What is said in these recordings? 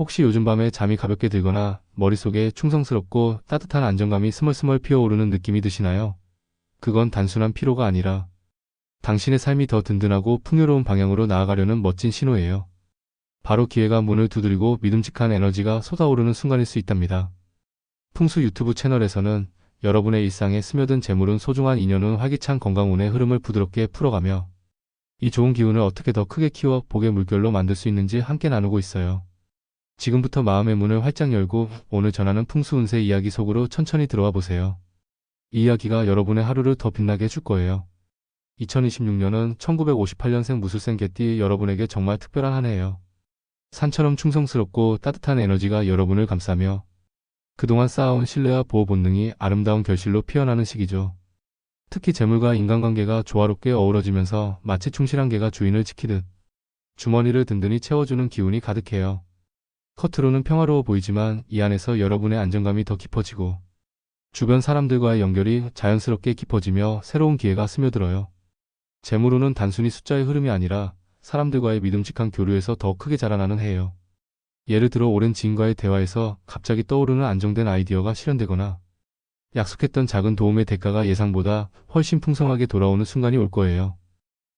혹시 요즘 밤에 잠이 가볍게 들거나 머릿속에 충성스럽고 따뜻한 안정감이 스멀스멀 피어오르는 느낌이 드시나요? 그건 단순한 피로가 아니라 당신의 삶이 더 든든하고 풍요로운 방향으로 나아가려는 멋진 신호예요. 바로 기회가 문을 두드리고 믿음직한 에너지가 쏟아오르는 순간일 수 있답니다. 풍수 유튜브 채널에서는 여러분의 일상에 스며든 재물은 소중한 인연은 활기찬 건강운의 흐름을 부드럽게 풀어가며 이 좋은 기운을 어떻게 더 크게 키워 복의 물결로 만들 수 있는지 함께 나누고 있어요. 지금부터 마음의 문을 활짝 열고 오늘 전하는 풍수 운세 이야기 속으로 천천히 들어와 보세요. 이 이야기가 여러분의 하루를 더 빛나게 해줄 거예요. 2026년은 1958년생 무술생 개띠 여러분에게 정말 특별한 한 해예요. 산처럼 충성스럽고 따뜻한 에너지가 여러분을 감싸며 그동안 쌓아온 신뢰와 보호 본능이 아름다운 결실로 피어나는 시기죠. 특히 재물과 인간관계가 조화롭게 어우러지면서 마치 충실한 개가 주인을 지키듯 주머니를 든든히 채워주는 기운이 가득해요. 겉으로는 평화로워 보이지만 이 안에서 여러분의 안정감이 더 깊어지고 주변 사람들과의 연결이 자연스럽게 깊어지며 새로운 기회가 스며들어요. 재물운은 단순히 숫자의 흐름이 아니라 사람들과의 믿음직한 교류에서 더 크게 자라나는 해예요. 예를 들어 오랜 지인과의 대화에서 갑자기 떠오르는 안정된 아이디어가 실현되거나 약속했던 작은 도움의 대가가 예상보다 훨씬 풍성하게 돌아오는 순간이 올 거예요.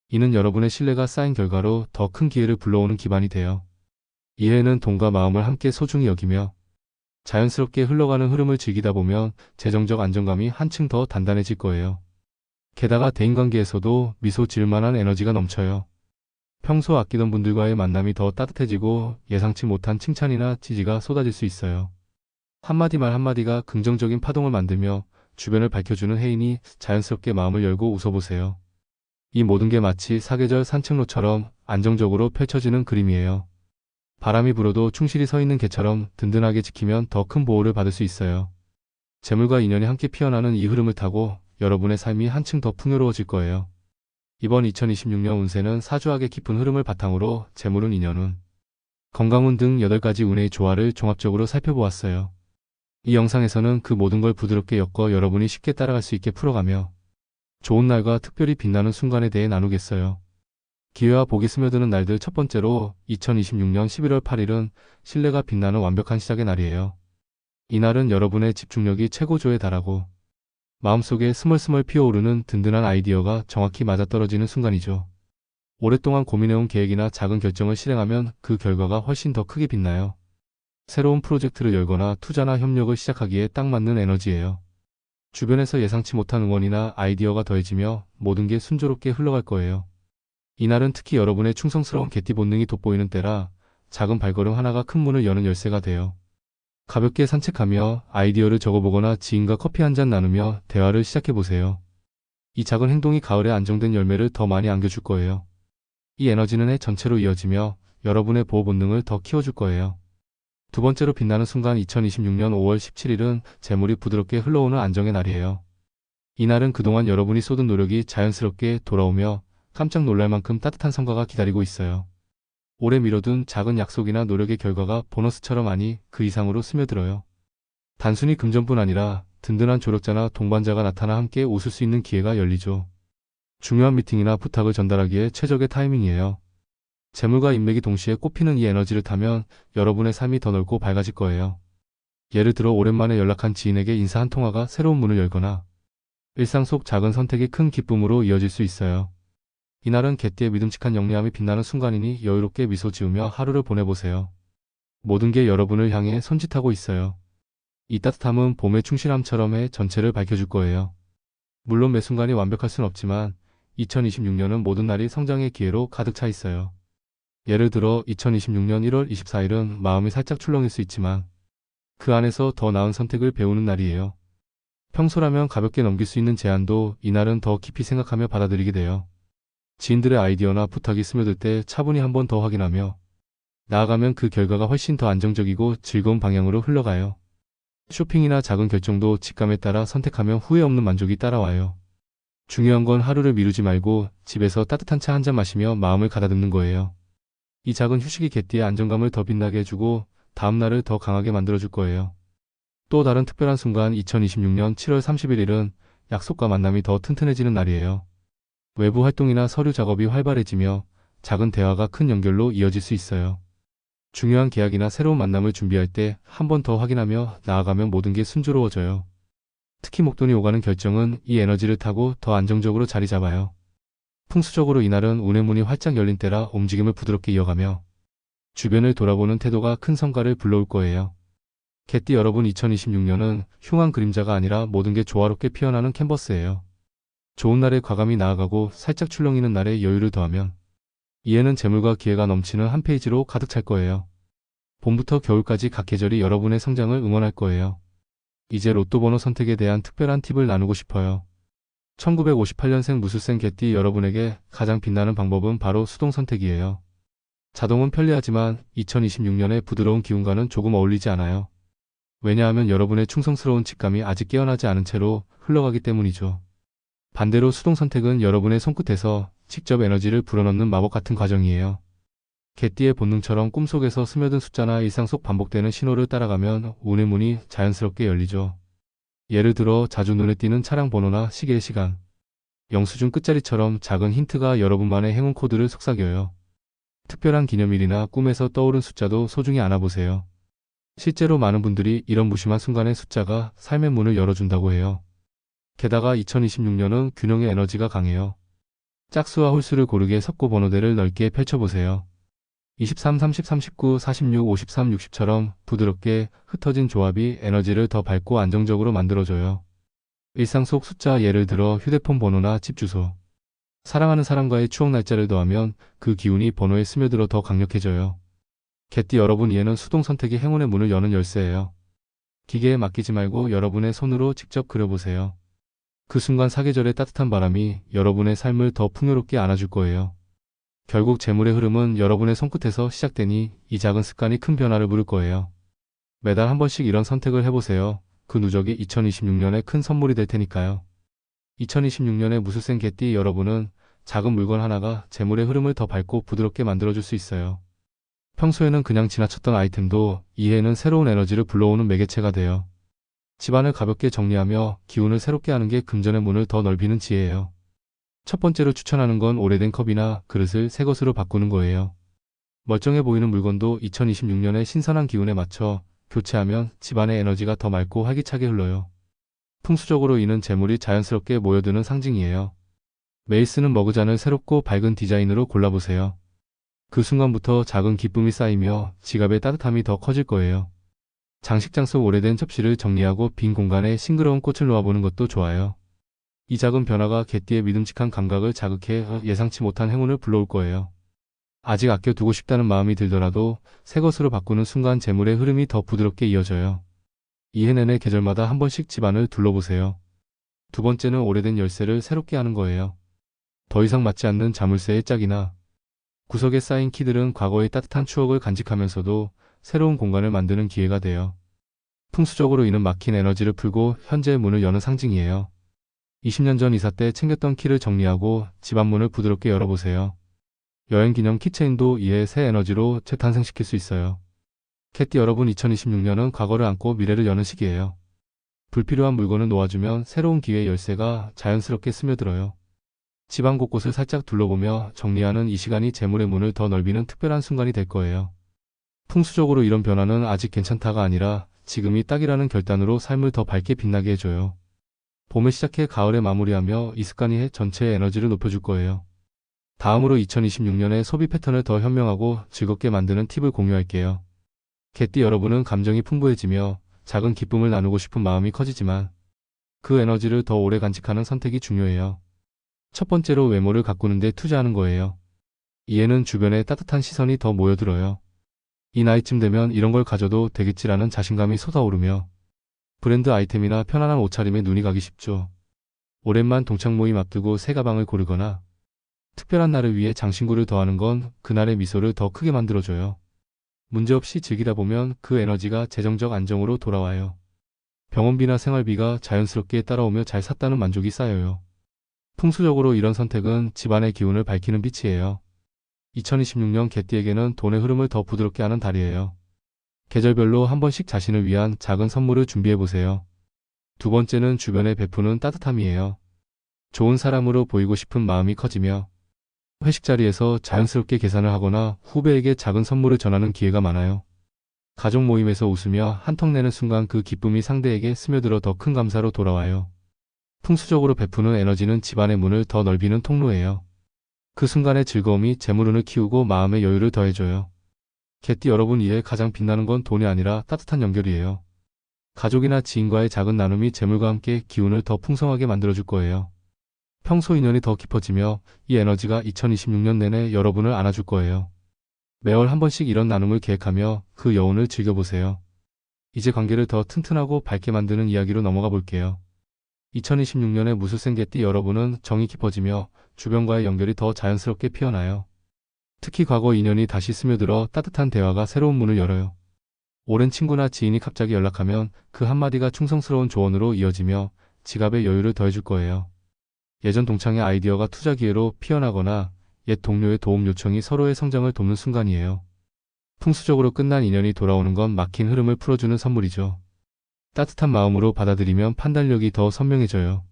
이는 여러분의 신뢰가 쌓인 결과로 더 큰 기회를 불러오는 기반이 돼요. 이 해에는 돈과 마음을 함께 소중히 여기며 자연스럽게 흘러가는 흐름을 즐기다 보면 재정적 안정감이 한층 더 단단해질 거예요. 게다가 대인관계에서도 미소 지을 만한 에너지가 넘쳐요. 평소 아끼던 분들과의 만남이 더 따뜻해지고 예상치 못한 칭찬이나 지지가 쏟아질 수 있어요. 한마디 말 한마디가 긍정적인 파동을 만들며 주변을 밝혀주는 해인이 자연스럽게 마음을 열고 웃어보세요. 이 모든 게 마치 사계절 산책로처럼 안정적으로 펼쳐지는 그림이에요. 바람이 불어도 충실히 서 있는 개처럼 든든하게 지키면 더 큰 보호를 받을 수 있어요. 재물과 인연이 함께 피어나는 이 흐름을 타고 여러분의 삶이 한층 더 풍요로워질 거예요. 이번 2026년 운세는 사주학의 깊은 흐름을 바탕으로 재물운 인연운, 건강운 등 8가지 운의 조화를 종합적으로 살펴보았어요. 이 영상에서는 그 모든 걸 부드럽게 엮어 여러분이 쉽게 따라갈 수 있게 풀어가며 좋은 날과 특별히 빛나는 순간에 대해 나누겠어요. 기회와 복이 스며드는 날들 첫 번째로 2026년 11월 8일은 신뢰가 빛나는 완벽한 시작의 날이에요. 이날은 여러분의 집중력이 최고조에 달하고 마음속에 스멀스멀 피어오르는 든든한 아이디어가 정확히 맞아떨어지는 순간이죠. 오랫동안 고민해온 계획이나 작은 결정을 실행하면 그 결과가 훨씬 더 크게 빛나요. 새로운 프로젝트를 열거나 투자나 협력을 시작하기에 딱 맞는 에너지예요. 주변에서 예상치 못한 응원이나 아이디어가 더해지며 모든 게 순조롭게 흘러갈 거예요. 이날은 특히 여러분의 충성스러운 개띠 본능이 돋보이는 때라 작은 발걸음 하나가 큰 문을 여는 열쇠가 돼요. 가볍게 산책하며 아이디어를 적어보거나 지인과 커피 한 잔 나누며 대화를 시작해보세요. 이 작은 행동이 가을에 안정된 열매를 더 많이 안겨줄 거예요. 이 에너지는 해 전체로 이어지며 여러분의 보호 본능을 더 키워줄 거예요. 두 번째로 빛나는 순간 2026년 5월 17일은 재물이 부드럽게 흘러오는 안정의 날이에요. 이날은 그동안 여러분이 쏟은 노력이 자연스럽게 돌아오며 깜짝 놀랄 만큼 따뜻한 성과가 기다리고 있어요. 오래 미뤄둔 작은 약속이나 노력의 결과가 보너스처럼 아니 그 이상으로 스며들어요. 단순히 금전뿐 아니라 든든한 조력자나 동반자가 나타나 함께 웃을 수 있는 기회가 열리죠. 중요한 미팅이나 부탁을 전달하기에 최적의 타이밍이에요. 재물과 인맥이 동시에 꽃피는 이 에너지를 타면 여러분의 삶이 더 넓고 밝아질 거예요. 예를 들어 오랜만에 연락한 지인에게 인사 한 통화가 새로운 문을 열거나 일상 속 작은 선택이 큰 기쁨으로 이어질 수 있어요. 이날은 개띠의 믿음직한 영리함이 빛나는 순간이니 여유롭게 미소 지으며 하루를 보내보세요. 모든 게 여러분을 향해 손짓하고 있어요. 이 따뜻함은 봄의 충실함처럼 해 전체를 밝혀줄 거예요. 물론 매 순간이 완벽할 순 없지만 2026년은 모든 날이 성장의 기회로 가득 차 있어요. 예를 들어 2026년 1월 24일은 마음이 살짝 출렁일 수 있지만 그 안에서 더 나은 선택을 배우는 날이에요. 평소라면 가볍게 넘길 수 있는 제안도 이날은 더 깊이 생각하며 받아들이게 돼요. 지인들의 아이디어나 부탁이 스며들 때 차분히 한 번 더 확인하며 나아가면 그 결과가 훨씬 더 안정적이고 즐거운 방향으로 흘러가요. 쇼핑이나 작은 결정도 직감에 따라 선택하면 후회 없는 만족이 따라와요. 중요한 건 하루를 미루지 말고 집에서 따뜻한 차 한 잔 마시며 마음을 가다듬는 거예요. 이 작은 휴식이 개띠의 안정감을 더 빛나게 해주고 다음날을 더 강하게 만들어줄 거예요. 또 다른 특별한 순간 2026년 7월 31일은 약속과 만남이 더 튼튼해지는 날이에요. 외부 활동이나 서류 작업이 활발해지며 작은 대화가 큰 연결로 이어질 수 있어요. 중요한 계약이나 새로운 만남을 준비할 때 한 번 더 확인하며 나아가면 모든 게 순조로워져요. 특히 목돈이 오가는 결정은 이 에너지를 타고 더 안정적으로 자리 잡아요. 풍수적으로 이날은 운의 문이 활짝 열린 때라 움직임을 부드럽게 이어가며 주변을 돌아보는 태도가 큰 성과를 불러올 거예요. 개띠 여러분 2026년은 흉한 그림자가 아니라 모든 게 조화롭게 피어나는 캔버스예요. 좋은 날에 과감히 나아가고 살짝 출렁이는 날에 여유를 더하면 이해는 재물과 기회가 넘치는 한 페이지로 가득 찰 거예요. 봄부터 겨울까지 각 계절이 여러분의 성장을 응원할 거예요. 이제 로또 번호 선택에 대한 특별한 팁을 나누고 싶어요. 1958년생 무술생 개띠 여러분에게 가장 빛나는 방법은 바로 수동 선택이에요. 자동은 편리하지만 2026년의 부드러운 기운과는 조금 어울리지 않아요. 왜냐하면 여러분의 충성스러운 직감이 아직 깨어나지 않은 채로 흘러가기 때문이죠. 반대로 수동 선택은 여러분의 손끝에서 직접 에너지를 불어넣는 마법 같은 과정이에요. 개띠의 본능처럼 꿈속에서 스며든 숫자나 일상 속 반복되는 신호를 따라가면 운의 문이 자연스럽게 열리죠. 예를 들어 자주 눈에 띄는 차량 번호나 시계의 시간, 영수증 끝자리처럼 작은 힌트가 여러분만의 행운 코드를 속삭여요. 특별한 기념일이나 꿈에서 떠오른 숫자도 소중히 안아보세요. 실제로 많은 분들이 이런 무심한 순간의 숫자가 삶의 문을 열어준다고 해요. 게다가 2026년은 균형의 에너지가 강해요. 짝수와 홀수를 고르게 섞고 번호대를 넓게 펼쳐보세요. 23, 30, 39, 46, 53, 60처럼 부드럽게 흩어진 조합이 에너지를 더 밝고 안정적으로 만들어줘요. 일상 속 숫자 예를 들어 휴대폰 번호나 집 주소. 사랑하는 사람과의 추억 날짜를 더하면 그 기운이 번호에 스며들어 더 강력해져요. 개띠 여러분 이해는 수동 선택이 행운의 문을 여는 열쇠예요. 기계에 맡기지 말고 여러분의 손으로 직접 그려보세요. 그 순간 사계절의 따뜻한 바람이 여러분의 삶을 더 풍요롭게 안아줄 거예요. 결국 재물의 흐름은 여러분의 손끝에서 시작되니 이 작은 습관이 큰 변화를 부를 거예요. 매달 한 번씩 이런 선택을 해보세요. 그 누적이 2026년에 큰 선물이 될 테니까요. 2026년에 무술생 개띠 여러분은 작은 물건 하나가 재물의 흐름을 더 밝고 부드럽게 만들어줄 수 있어요. 평소에는 그냥 지나쳤던 아이템도 이해에는 새로운 에너지를 불러오는 매개체가 돼요. 집안을 가볍게 정리하며 기운을 새롭게 하는 게 금전의 문을 더 넓히는 지혜예요. 첫 번째로 추천하는 건 오래된 컵이나 그릇을 새 것으로 바꾸는 거예요. 멀쩡해 보이는 물건도 2026년의 신선한 기운에 맞춰 교체하면 집안의 에너지가 더 맑고 활기차게 흘러요. 풍수적으로 이는 재물이 자연스럽게 모여드는 상징이에요. 매일 쓰는 머그잔을 새롭고 밝은 디자인으로 골라보세요. 그 순간부터 작은 기쁨이 쌓이며 지갑의 따뜻함이 더 커질 거예요. 장식장 속 오래된 접시를 정리하고 빈 공간에 싱그러운 꽃을 놓아보는 것도 좋아요. 이 작은 변화가 개띠의 믿음직한 감각을 자극해 예상치 못한 행운을 불러올 거예요. 아직 아껴두고 싶다는 마음이 들더라도 새 것으로 바꾸는 순간 재물의 흐름이 더 부드럽게 이어져요. 이해 내내 계절마다 한 번씩 집안을 둘러보세요. 두 번째는 오래된 열쇠를 새롭게 하는 거예요. 더 이상 맞지 않는 자물쇠의 짝이나 구석에 쌓인 키들은 과거의 따뜻한 추억을 간직하면서도 새로운 공간을 만드는 기회가 돼요. 풍수적으로 이는 막힌 에너지를 풀고 현재의 문을 여는 상징이에요. 20년 전 이사 때 챙겼던 키를 정리하고 집안 문을 부드럽게 열어보세요. 여행 기념 키체인도 이에 새 에너지로 재탄생시킬 수 있어요. 캣띠 여러분 2026년은 과거를 안고 미래를 여는 시기예요. 불필요한 물건을 놓아주면 새로운 기회의 열쇠가 자연스럽게 스며들어요. 집안 곳곳을 살짝 둘러보며 정리하는 이 시간이 재물의 문을 더 넓이는 특별한 순간이 될 거예요. 풍수적으로 이런 변화는 아직 괜찮다가 아니라 지금이 딱이라는 결단으로 삶을 더 밝게 빛나게 해줘요. 봄에 시작해 가을에 마무리하며 이 습관이 해 전체의 에너지를 높여줄 거예요. 다음으로 2026년의 소비 패턴을 더 현명하고 즐겁게 만드는 팁을 공유할게요. 개띠 여러분은 감정이 풍부해지며 작은 기쁨을 나누고 싶은 마음이 커지지만 그 에너지를 더 오래 간직하는 선택이 중요해요. 첫 번째로 외모를 가꾸는 데 투자하는 거예요. 이에는 주변에 따뜻한 시선이 더 모여들어요. 이 나이쯤 되면 이런 걸 가져도 되겠지라는 자신감이 솟아오르며 브랜드 아이템이나 편안한 옷차림에 눈이 가기 쉽죠. 오랜만 동창 모임 앞두고 새 가방을 고르거나 특별한 날을 위해 장신구를 더하는 건 그날의 미소를 더 크게 만들어줘요. 문제없이 즐기다 보면 그 에너지가 재정적 안정으로 돌아와요. 병원비나 생활비가 자연스럽게 따라오며 잘 샀다는 만족이 쌓여요. 풍수적으로 이런 선택은 집안의 기운을 밝히는 빛이에요. 2026년 개띠에게는 돈의 흐름을 더 부드럽게 하는 달이에요. 계절별로 한 번씩 자신을 위한 작은 선물을 준비해보세요. 두 번째는 주변에 베푸는 따뜻함이에요. 좋은 사람으로 보이고 싶은 마음이 커지며 회식 자리에서 자연스럽게 계산을 하거나 후배에게 작은 선물을 전하는 기회가 많아요. 가족 모임에서 웃으며 한턱 내는 순간 그 기쁨이 상대에게 스며들어 더 큰 감사로 돌아와요. 풍수적으로 베푸는 에너지는 집안의 문을 더 넓히는 통로예요. 그 순간의 즐거움이 재물운을 키우고 마음의 여유를 더해줘요. 개띠 여러분 이에 가장 빛나는 건 돈이 아니라 따뜻한 연결이에요. 가족이나 지인과의 작은 나눔이 재물과 함께 기운을 더 풍성하게 만들어줄 거예요. 평소 인연이 더 깊어지며 이 에너지가 2026년 내내 여러분을 안아줄 거예요. 매월 한 번씩 이런 나눔을 계획하며 그 여운을 즐겨보세요. 이제 관계를 더 튼튼하고 밝게 만드는 이야기로 넘어가 볼게요. 2026년에 무술생 개띠 여러분은 정이 깊어지며 주변과의 연결이 더 자연스럽게 피어나요. 특히 과거 인연이 다시 스며들어 따뜻한 대화가 새로운 문을 열어요. 오랜 친구나 지인이 갑자기 연락하면 그 한마디가 충성스러운 조언으로 이어지며 지갑의 여유를 더해줄 거예요. 예전 동창의 아이디어가 투자 기회로 피어나거나 옛 동료의 도움 요청이 서로의 성장을 돕는 순간이에요. 풍수적으로 끝난 인연이 돌아오는 건 막힌 흐름을 풀어주는 선물이죠. 따뜻한 마음으로 받아들이면 판단력이 더 선명해져요.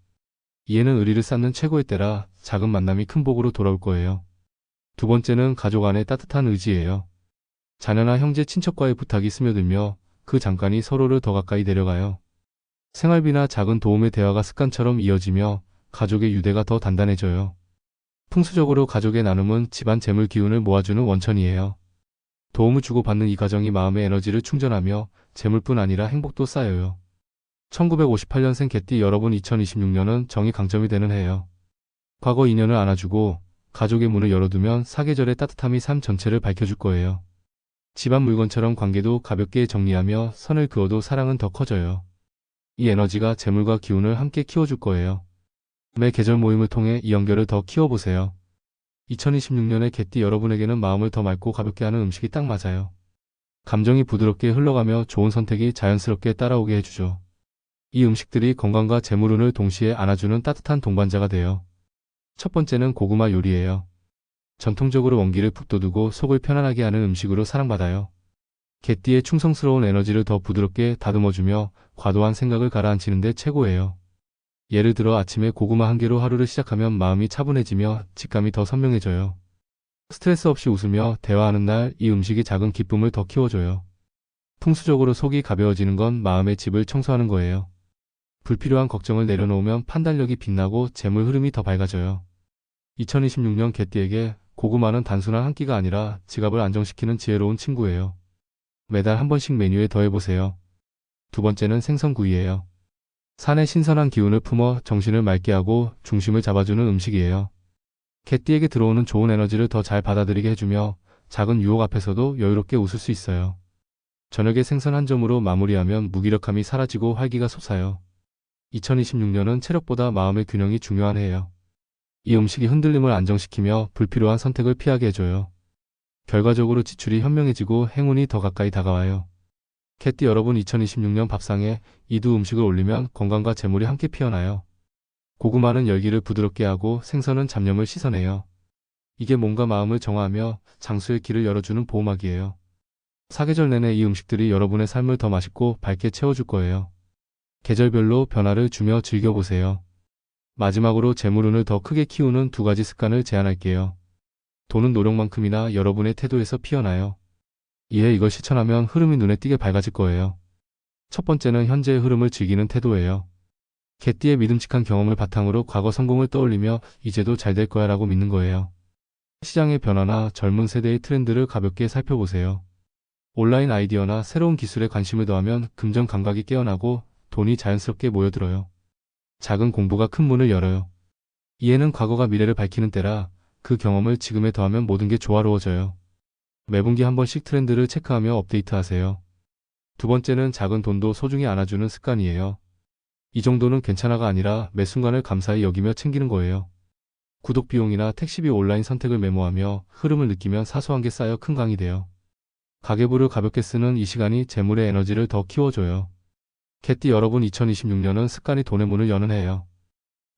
이해는 의리를 쌓는 최고의 때라 작은 만남이 큰 복으로 돌아올 거예요. 두 번째는 가족 안의 따뜻한 의지예요. 자녀나 형제 친척과의 부탁이 스며들며 그 잠깐이 서로를 더 가까이 데려가요. 생활비나 작은 도움의 대화가 습관처럼 이어지며 가족의 유대가 더 단단해져요. 풍수적으로 가족의 나눔은 집안 재물 기운을 모아주는 원천이에요. 도움을 주고받는 이 과정이 마음의 에너지를 충전하며 재물뿐 아니라 행복도 쌓여요. 1958년생 개띠 여러분 2026년은 정이 강점이 되는 해예요. 과거 인연을 안아주고 가족의 문을 열어두면 사계절의 따뜻함이 삶 전체를 밝혀줄 거예요. 집안 물건처럼 관계도 가볍게 정리하며 선을 그어도 사랑은 더 커져요. 이 에너지가 재물과 기운을 함께 키워줄 거예요. 매 계절 모임을 통해 이 연결을 더 키워보세요. 2026년에 개띠 여러분에게는 마음을 더 맑고 가볍게 하는 음식이 딱 맞아요. 감정이 부드럽게 흘러가며 좋은 선택이 자연스럽게 따라오게 해주죠. 이 음식들이 건강과 재물운을 동시에 안아주는 따뜻한 동반자가 돼요. 첫 번째는 고구마 요리예요. 전통적으로 원기를 푹 돋우고 속을 편안하게 하는 음식으로 사랑받아요. 개띠의 충성스러운 에너지를 더 부드럽게 다듬어주며 과도한 생각을 가라앉히는데 최고예요. 예를 들어 아침에 고구마 한 개로 하루를 시작하면 마음이 차분해지며 직감이 더 선명해져요. 스트레스 없이 웃으며 대화하는 날 이 음식이 작은 기쁨을 더 키워줘요. 풍수적으로 속이 가벼워지는 건 마음의 집을 청소하는 거예요. 불필요한 걱정을 내려놓으면 판단력이 빛나고 재물 흐름이 더 밝아져요. 2026년 개띠에게 고구마는 단순한 한 끼가 아니라 지갑을 안정시키는 지혜로운 친구예요. 매달 한 번씩 메뉴에 더해보세요. 두 번째는 생선구이예요. 산의 신선한 기운을 품어 정신을 맑게 하고 중심을 잡아주는 음식이에요. 개띠에게 들어오는 좋은 에너지를 더 잘 받아들이게 해주며 작은 유혹 앞에서도 여유롭게 웃을 수 있어요. 저녁에 생선 한 점으로 마무리하면 무기력함이 사라지고 활기가 솟아요. 2026년은 체력보다 마음의 균형이 중요한 해예요. 이 음식이 흔들림을 안정시키며 불필요한 선택을 피하게 해줘요. 결과적으로 지출이 현명해지고 행운이 더 가까이 다가와요. 개띠 여러분 2026년 밥상에 이 두 음식을 올리면 건강과 재물이 함께 피어나요. 고구마는 열기를 부드럽게 하고 생선은 잡념을 씻어내요. 이게 몸과 마음을 정화하며 장수의 길을 열어주는 보호막이에요. 사계절 내내 이 음식들이 여러분의 삶을 더 맛있고 밝게 채워줄 거예요. 계절별로 변화를 주며 즐겨보세요. 마지막으로 재물운을 더 크게 키우는 두 가지 습관을 제안할게요. 돈은 노력만큼이나 여러분의 태도에서 피어나요. 이에 이걸 실천하면 흐름이 눈에 띄게 밝아질 거예요. 첫 번째는 현재의 흐름을 즐기는 태도예요. 개띠의 믿음직한 경험을 바탕으로 과거 성공을 떠올리며 이제도 잘 될 거야 라고 믿는 거예요. 시장의 변화나 젊은 세대의 트렌드를 가볍게 살펴보세요. 온라인 아이디어나 새로운 기술에 관심을 더하면 금전 감각이 깨어나고 돈이 자연스럽게 모여들어요. 작은 공부가 큰 문을 열어요. 이해는 과거가 미래를 밝히는 때라 그 경험을 지금에 더하면 모든 게 조화로워져요. 매분기 한 번씩 트렌드를 체크하며 업데이트하세요. 두 번째는 작은 돈도 소중히 안아주는 습관이에요. 이 정도는 괜찮아가 아니라 매 순간을 감사히 여기며 챙기는 거예요. 구독 비용이나 택시비 온라인 선택을 메모하며 흐름을 느끼면 사소한 게 쌓여 큰 강이 돼요. 가계부를 가볍게 쓰는 이 시간이 재물의 에너지를 더 키워줘요. 개띠 여러분 2026년은 습관이 돈의 문을 여는 해예요.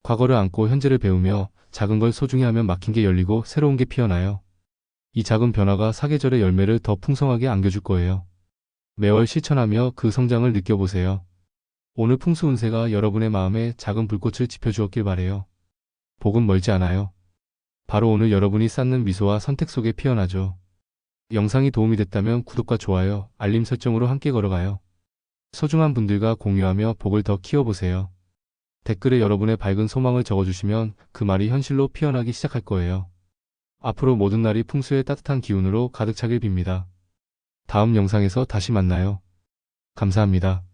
과거를 안고 현재를 배우며 작은 걸 소중히 하면 막힌 게 열리고 새로운 게 피어나요. 이 작은 변화가 사계절의 열매를 더 풍성하게 안겨줄 거예요. 매월 실천하며 그 성장을 느껴보세요. 오늘 풍수 운세가 여러분의 마음에 작은 불꽃을 지펴주었길 바래요. 복은 멀지 않아요. 바로 오늘 여러분이 쌓는 미소와 선택 속에 피어나죠. 영상이 도움이 됐다면 구독과 좋아요, 알림 설정으로 함께 걸어가요. 소중한 분들과 공유하며 복을 더 키워보세요. 댓글에 여러분의 밝은 소망을 적어주시면 그 말이 현실로 피어나기 시작할 거예요. 앞으로 모든 날이 풍수의 따뜻한 기운으로 가득 차길 빕니다. 다음 영상에서 다시 만나요. 감사합니다.